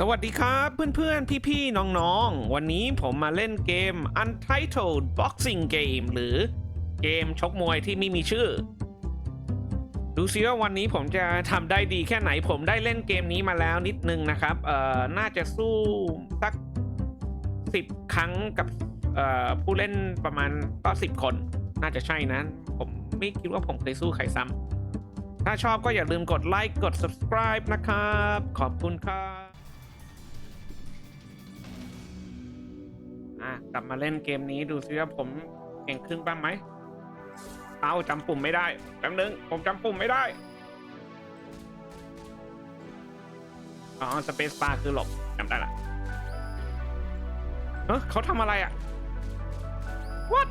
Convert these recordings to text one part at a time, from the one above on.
สวัสดีครับเพื่อนๆ พี่ๆ น้องๆ วันนี้ผมมาเล่นเกม Untitled Boxing Game หรือเกมชกมวยที่ไม่มีชื่อ ดูซิว่าวันนี้ผมจะทำได้ดีแค่ไหนผมได้เล่นเกมนี้มาแล้วนิดนึงนะครับ เอ่อ น่าจะสู้สักสิบครั้งกับผู้เล่นประมาณก็สิบคน น่าจะใช่นะ ผมไม่คิดว่าผมเคยสู้ใครซ้ำถ้าชอบก็อย่าลืมกดไลค์กด subscribe นะครับ ขอบคุณครับ อะกลับมาเล่นเกมนี้ดูซิว่าผมเก่งขึ้นบ้างไหมเอาจำปุ่มไม่ได้แป๊บนึงผมจำปุ่มไม่ได้อ๋อสเปซบาร์คือหลบจำได้ละเฮ้ยเขาทำอะไรอะ what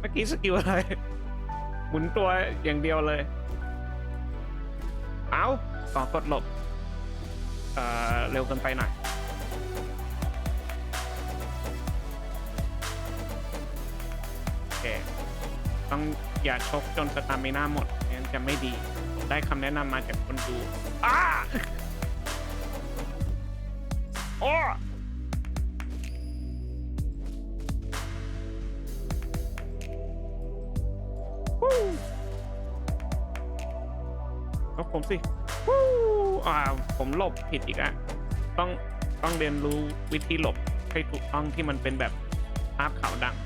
เมื่อกี้สกิลอะไร หมุนตัวอย่างเดียวเลย เอาสองกดหลบ เอ่อ เร็วเกินไปหน่อย ต้องอย่าชกจนสตามิน่าหมดงั้นจะไม่ดีผมได้คำแนะนำมาจากคนดูอ้าโอ้วู้เอาผมสิวู้อ่าผมหลบผิดอีกอะต้องต้องเรียนรู้วิธีหลบให้ถูกต้องที่มันเป็นแบบภาพขาวดัง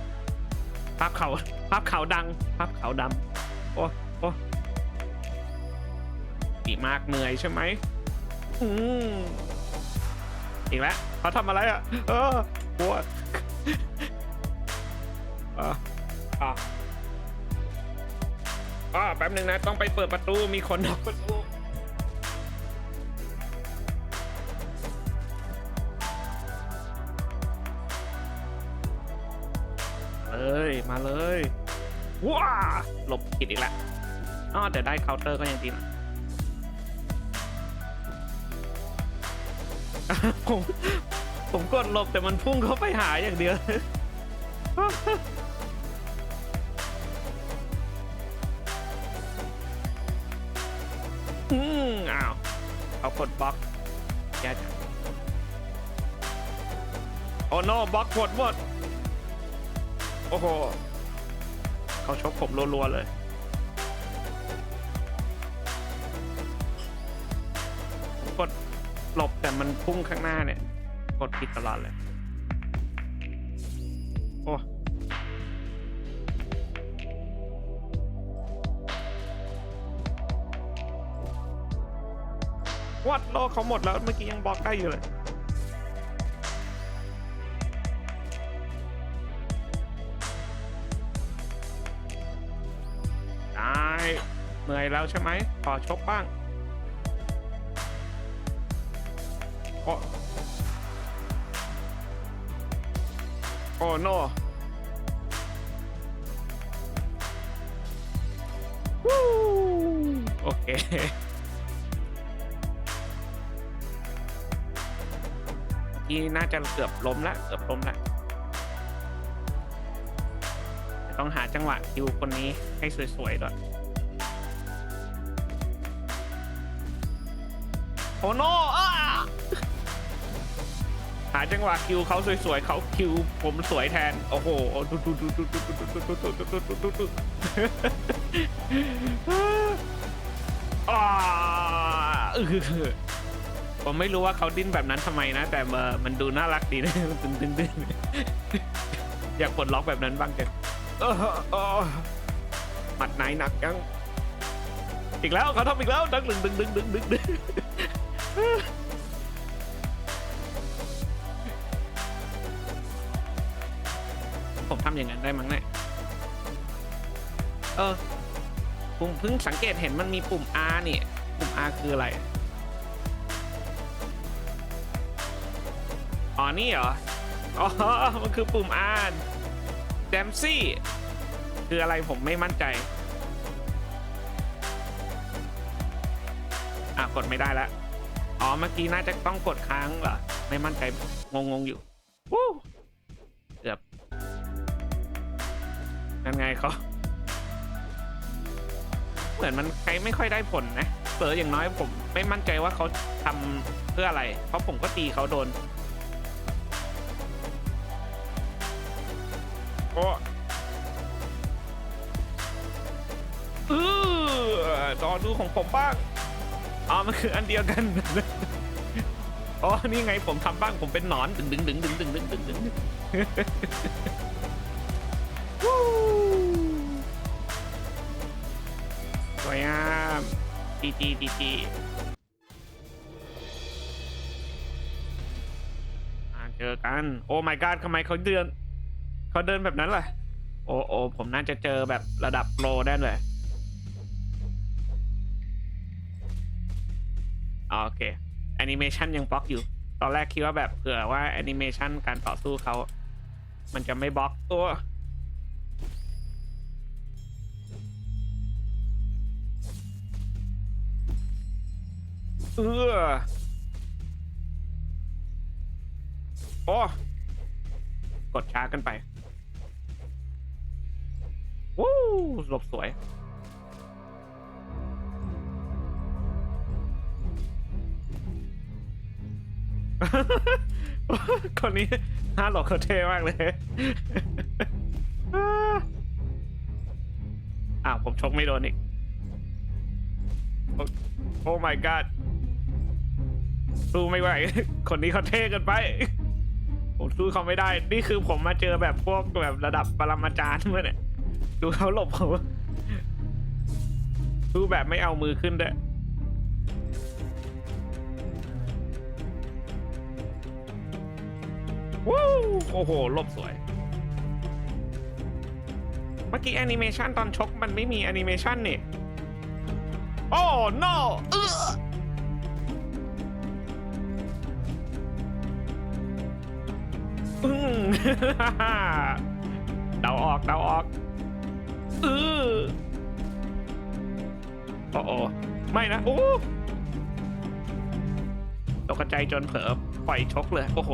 ภาพเขาภาพขาวดังภาพขาวดำโอ้โอ้ดีมากเหนื่อยใช่ไหมอืมอีกแล้วเขาทำอะไรอะ เออปวดอะอะอะแป๊บหนึ่งนะ ต้องไปเปิดประตูมีคนนอกประตูเลย มาเลย ว้าหลบผิดอีกแล้วอ๋อแต่ได้เคาน์เตอร์ก็ยังดีนะผมผมกดหลบแต่มันพุ่งเข้าไปหาอย่างเดียวอืมอ้าวเขากดบล็อกแย่จังโอ้โนบล็อกหมดหมด โอ้โห เขาชกผมรัวๆเลย กดหลบแต่มันพุ่งข้างหน้าเนี่ย กดผิดตลอดเลย โอ้วัดโลเขาหมดแล้วเมื่อกี้ยังบล็อกได้อยู่เลย เหนื่อยแล้วใช่ไหมขอชกบ้างโอ้โอ้โนวู้โอเคที่น่าจะเกือบล้มละเกือบล้มละต้องหาจังหวะคิวคนนี้ให้สวยๆด้วย อ้โนอ้าหาจังหวะคิวเขาสวยๆเขาคิวผมสวยแทน โอ้โหดูดูดูดูดูดูดูดูดูดูดูดูดูอ่าอื้อผมไม่รู้ว่าเขาดิ้นแบบนั้นทำไมนะ แต่เออมันดูน่ารักดีนะดึงดึงดึงอยากปลดล็อกแบบนั้นบ้างจังเออเออหมัดไหนหนักจังอีกแล้วเขาทำอีกแล้วดึงดึงดึงดึงดึงดึงดึง ผมทำอย่างนั้นได้มั้งเนี่ย เออ ผมเพิ่งสังเกตเห็นมันมีปุ่ม R เนี่ยปุ่ม R คืออะไร อ๋อ นี่เหรอ อ๋อ มันคือปุ่ม R แดมซี่ คืออะไรผมไม่มั่นใจ อะ กดไม่ได้แล้ว อ๋อ เมื่อกี้น่าจะต้องกดค้างเหรอ ไม่มั่นใจ งงงๆอยู่วู้เกือบนั่นไงเขาเหมือนมันใช้ไม่ค่อยได้ผลนะเผลออย่างน้อยผมไม่มั่นใจว่าเขาทำเพื่ออะไร เพราะผมก็ตีเขาโดนโอ้เออรอดูของผมบ้าง อ๋อ มันคืออันเดียวกัน อ๋อ นี่ไงผมทำบ้าง ผมเป็นหนอนดึงดึงดึงดึงดึงดึงดึงดึงสวยงามจีจีจีจีเจอกัน โอ้ my god ทำไมเขาเดิน เขาเดินแบบนั้นล่ะ โอ้โอ้ผมน่าจะเจอแบบระดับโปรได้เลย โอเคแอนิเมชันยังบล็อกอยู่ ตอนแรกคิดว่าแบบเผื่อว่าแอนิเมชันการต่อสู้เขา มันจะไม่บล็อกตัวเออโอ้กดช้ากันไป วู้หลบสวย คนนี้ฮาหลอกเขาเท่มากเลยอ้าวผมชกไม่โดนอีก โอ้โอ้ my god สู้ไม่ไหว คนนี้เขาเท่เกันไป ผมสู้เขาไม่ได้ นี่คือผมมาเจอแบบพวกแบบระดับปรมาจารย์เมื่อเนี่ย ดูเขาหลบผมสู้แบบไม่เอามือขึ้นด้วย วู้โอ้โหลบสวย เมื่อกี้แอนิเมชันตอนชกมันไม่มีแอนิเมชันนี่ โอ้ no เอออืมเดาออกเดาออกเออโอ้โอไม่นะ โอ้ตกใจจนเผลอปล่อยชกเลย โอ้โห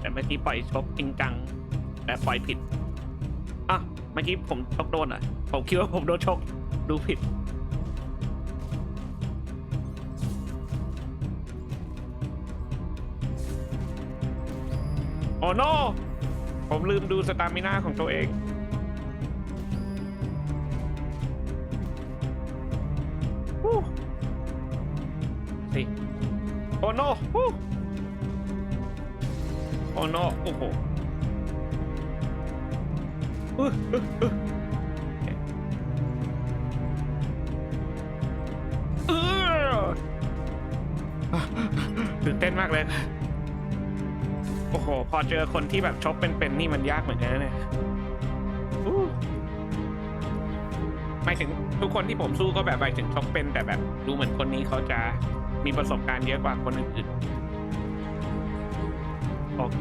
แต่เมื่อกี้ปล่อยชกจริงจัง แต่ปล่อยผิดอะเมื่อกี้ผมชกโดนอะ ผมคิดว่าผมโดนชกดูผิด โอ้โนผมลืมดูสตามิน่าของตัวเองฮู้สิโอ้โน โอ้โนโอ้โหอื้อตื่นเต้นมากเลย โอ้โห พอเจอคนที่แบบชกเป็นๆนี่มันยากเหมือนกันนะเนี่ยอู้หมายถึงทุกคนที่ผมสู้ก็แบบหมายถึงชกเป็นแต่แบบ ดูเหมือนคนนี้เขาจะมีประสบการณ์เยอะกว่าคนอื่นๆ เค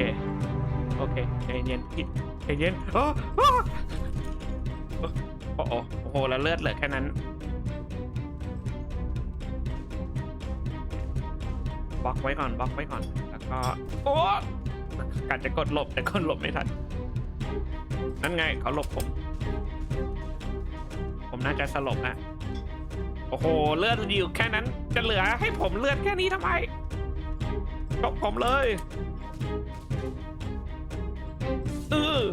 โอเคใจเย็นพี่ใจเย็นโอ้โอ้โอ้โหโอ้โหแล้วเลือดเหลือแค่นั้น บล็อกไว้ก่อน บล็อกไว้ก่อน แล้วก็ โอ้การจะกดหลบแต่กดหลบไม่ทัน นั่นไงเขาหลบผม ผมน่าจะสลบนะโอ้โห เลือดอยู่แค่นั้น จะเหลือให้ผมเลือดแค่นี้ทำไมชกผมเลย ออ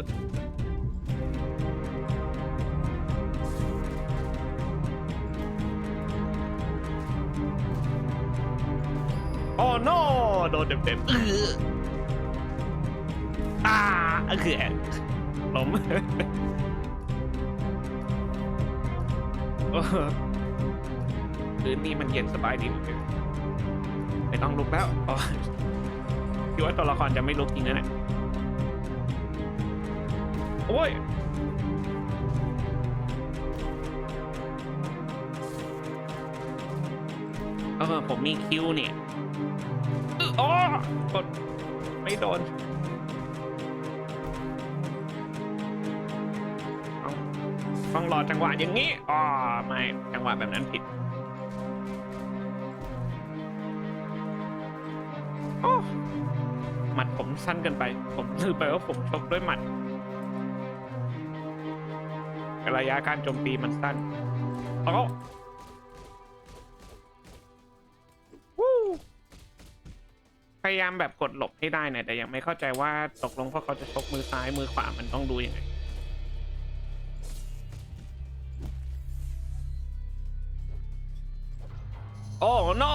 โอ้โนโดนเต็มๆเอออ่าคือแอนล้มเออพื้นนี่มันเย็นสบายดีเหลือเกินไม่ต้องลุกแล้วอ๋อคิดว่าตัวละครจะไม่ลุกจริงนะเนี่ย โอ้ยเออผมมีคิวเนี่ยอื้ออ๋อกดไม่โดนเอาต้องรอจังหวะอย่างนี้อ๋อไม่จังหวะแบบนั้นผิดโอ้หมัดผมสั้นเกินไป ผมลืมไปว่าผมชกด้วยหมัด ระยะการโจมตีมันสั้นเอาเข้าพยายามแบบกดหลบให้ได้นะแต่ยังไม่เข้าใจว่าตกลงพวกเขาจะชกมือซ้ายมือขวามันต้องดูยังไงโอ้ no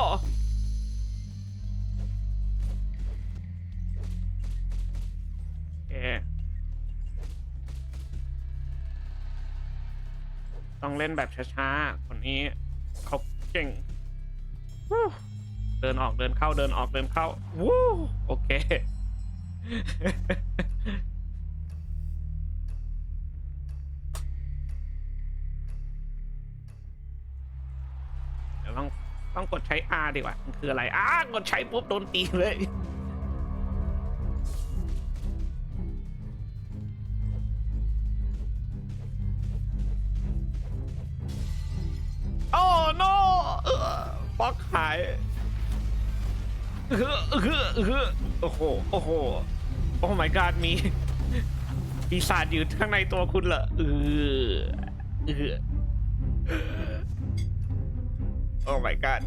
เล่นแบบช้าๆ คนนี้เขาเก่งวู้เดินออกเดินเข้าเดินออกเดินเข้า วู้โอเค เดี๋ยวต้องต้องกดใช้ R ดีกว่ามันคืออะไรอ่ากดใช้ปุ๊บโดนตีเลย อบล็อกหายเออเออเออโอ้โห โอ้โห โอ้ my god มีปีศาจอยู่ข้างในตัวคุณเหรอเออเออโอ้ my god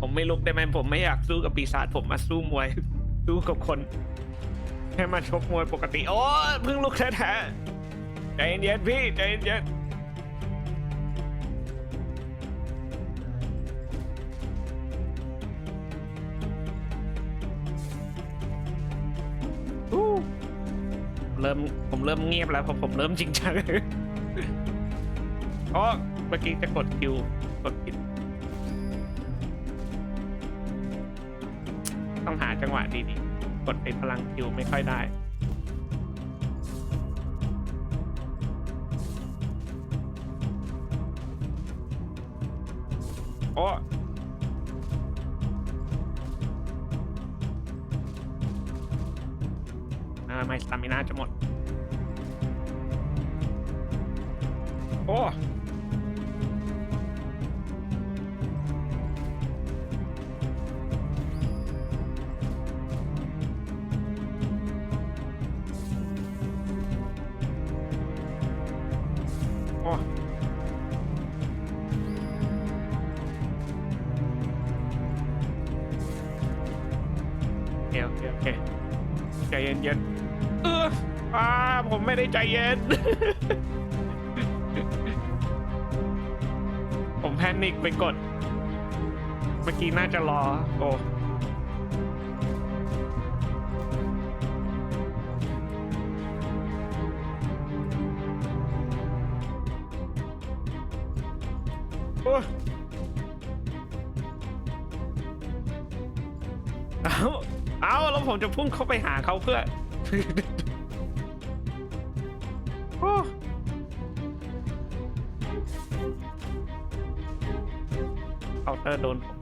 ผมไม่ลุกได้ไหมผมไม่อยากสู้กับปีศาจผมมาสู้มวย สู้กับคนแค่มาชกมวยปกติ โอ้เพิ่งลุกแท้ๆใจเย็นๆพี่ใจเย็นๆ เริ่มผมเริ่มเงียบแล้วผมผมเริ่มจริงจังเพราะเมื่อกี้จะกดคิวกดผิดต้องหาจังหวะดีๆ กดไปพลังคิวไม่ค่อยได้ โอ้โอ้โอเคโอเคโอเคใจเย็นเย็นๆเอออ่าผมไม่ได้ใจเย็น นิคไปกด เมื่อกี้น่าจะรอ โอ้โอ้เอาเอาแล้วผมจะพุ่งเข้าไปหาเขาเพื่อ โดนผม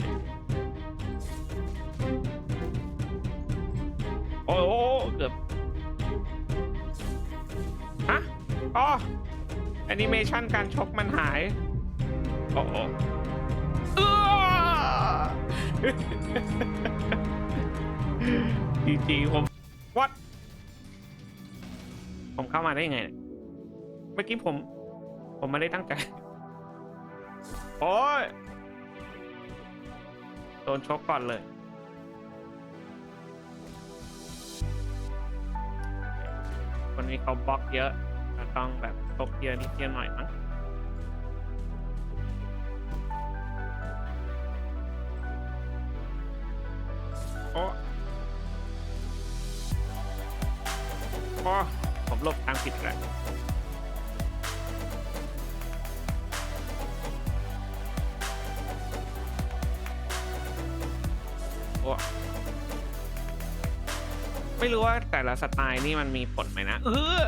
โอ้โหเกือบฮะอ๋อแอนิเมชันการชกมันหายโอ้โหเออจีจีผม what ผมเข้ามาได้ยังไง เมื่อกี้ผม ผมไม่ได้ตั้งใจ โอ้ย ดนชกก่อนเลย คนนี้เขาบล็อกเยอะก็ต้องแบบชกเยอะนิดเดียวหน่อยมั้งโอ้โอ้ผมหลบทางผิดแล้ว ไม่รู้ว่าแต่ละสไตล์นี่มันมีผลไหมนะ เออ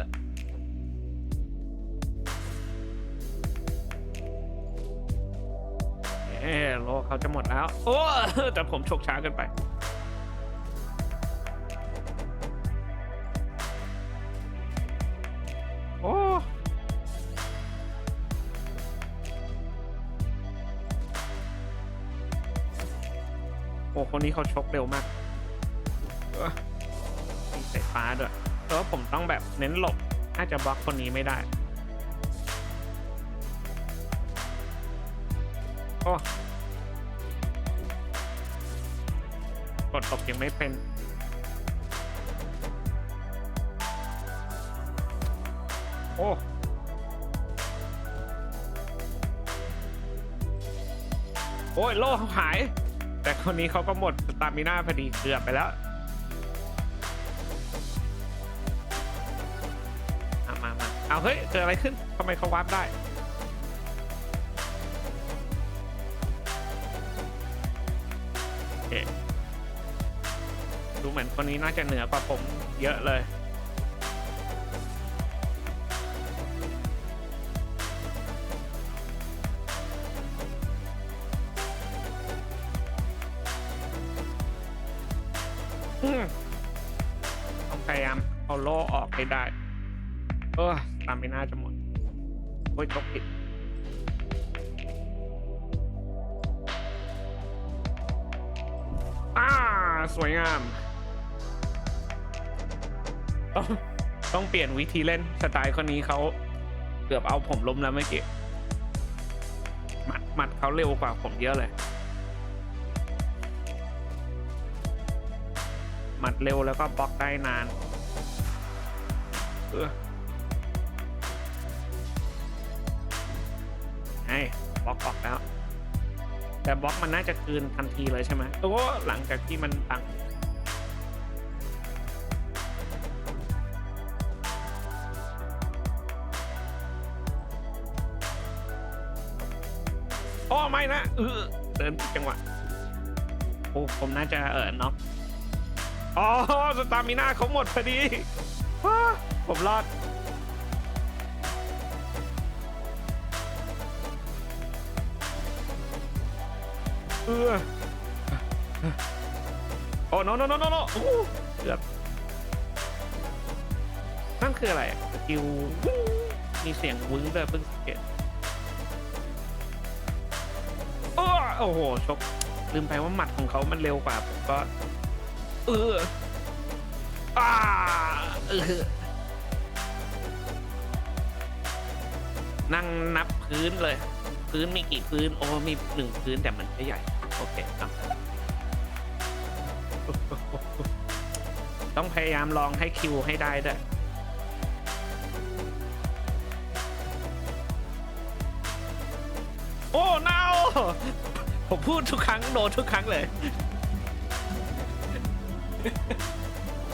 เออโลเขาจะหมดแล้ว โอ้แต่ผมฉกช้าเกินไป โอ้โอ้คนนี้เขาชกเร็วมากเออมีสาย ฟ้าด้วยเพราะว่าผมต้องแบบเน้นหลบน่าจะบล็อกคนนี้ไม่ได้ โอ้กดตบยังไม่เป็นโอ้โอ้ยโล่เขาหาย แต่คนนี้เขาก็หมดสตามิน่าพอดีเกือบไปแล้ว เอาเฮ้ยเกิดอะไรขึ้นทำไมเขาวาร์ปได้เดูเหมือนคนนี้น่าจะเหนือกว่าผมเยอะเลย โอ้ยตกผิดอ่าสวยงาม ต้องต้องเปลี่ยนวิธีเล่นสไตล์คนนี้เขาเกือบเอาผมล้มแล้วเมื่อกี้หมัดหมัดเขาเร็วกว่าผมเยอะเลยหมัดเร็วแล้วก็บล็อกได้นาน เออ ไอ้บล็อกออกแล้ว แต่บล็อกมันน่าจะคืนทันทีเลยใช่ไหมโอ้หลังจากที่มันตังโอ้ไม่นะเออเดินจังหวะโอ้ผมน่าจะเออน็อกอ๋อสตามิน่าเขาหมดพอดีผมรอด เออโอ้ no no no no no โอ้เกือบนั่นคืออะไรสกิลวุ้มีเสียงวึ้งด้วยเพิ่งสังเกตโอ้โอ้โหชกลืมไปว่าหมัดของเขามันเร็วกว่าผมก็ เอออ่าเออนั่งนับพื้นเลย พื้นมีกี่พื้น โอ้มีหนึ่งพื้นแต่มันไม่ใหญ่ เครับ ต้องพยายามลองให้คิวให้ได้ด้วยโอ้ no ผมพูดทุกครั้งโดนทุกครั้งเลย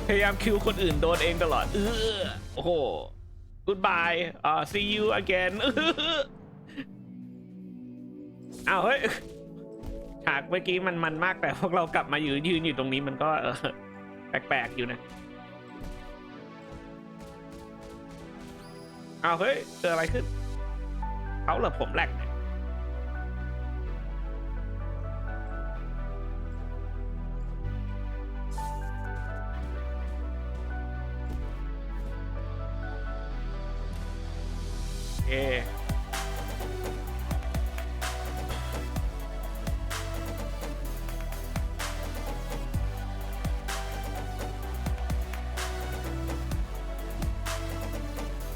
พยายามคิวคนอื่นโดนเองตลอด เออโอ้โห goodbye อ่า see you again อื้ออ้าวเฮ้ย ฉากเมื่อกี้มันมันมากแต่พวกเรากลับมายืนยืนอยู่ตรงนี้มันก็เออแปลกๆอยู่นะเอาเฮ้ยเจออะไรขึ้นเขาเหรอผมแหลกเนี่ย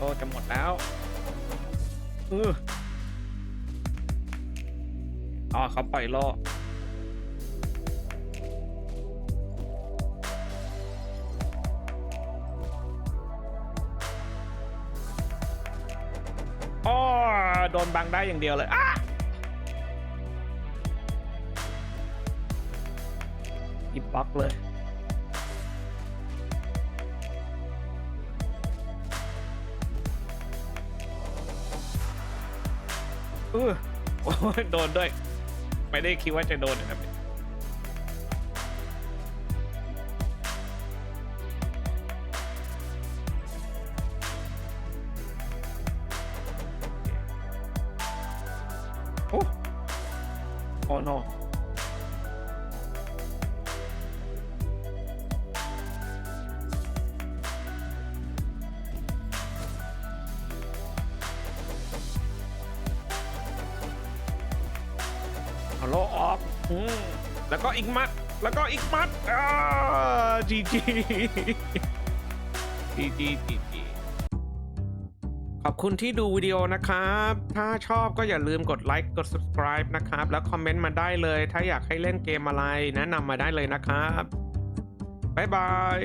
โอ้จะหมดแล้วเอออ๋อเขาปล่อยล่อ๋อโดนบังได้อย่างเดียวเลยอ้าหยิบบล็อกเลย ออโอ้ยโดนด้วย ไม่ได้คิดว่าจะโดนนะครับ อืมแล้วก็อีกมัด แล้วก็อีกมัดอ่าจีจีจีจีจีจีขอบคุณที่ดูวิดีโอนะครับ ถ้าชอบก็อย่าลืมกดไลค์กด subscribe นะครับ แล้วคอมเมนต์มาได้เลย ถ้าอยากให้เล่นเกมอะไร แนะนำมาได้เลยนะครับ บ๊ายบาย